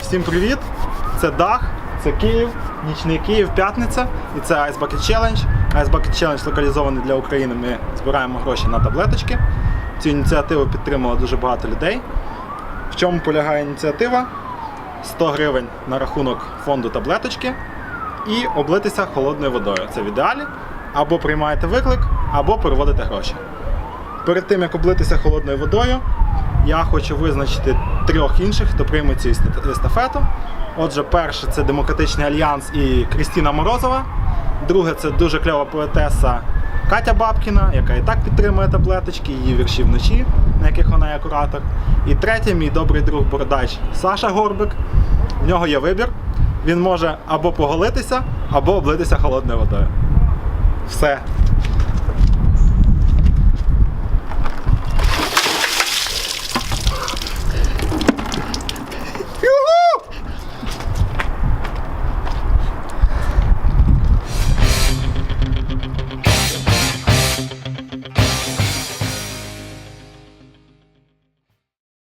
Всім привіт! Це Дах, це Київ, нічний Київ, п'ятниця і це Ice Bucket Challenge. Ice Bucket Challenge локалізований для України. Ми збираємо гроші на таблеточки. Цю ініціативу підтримало дуже багато людей. В чому полягає ініціатива? 100 гривень на рахунок фонду таблеточки і облитися холодною водою. Це в ідеалі. Або приймаєте виклик, або переводите гроші. Перед тим як облитися холодною водою, я хочу визначити трьох інших, хто прийме цю еста- естафету. Отже, перше це Демократичний Альянс і Крістіна Морозова. Друге це дуже кльова поетеса Катя Бабкіна, яка і так підтримує таблеточки, її вірші вночі, на яких вона є куратор. І третє, мій добрий друг бородач Саша Горбик. В нього є вибір. Він може або поголитися, або облитися холодною водою. Все.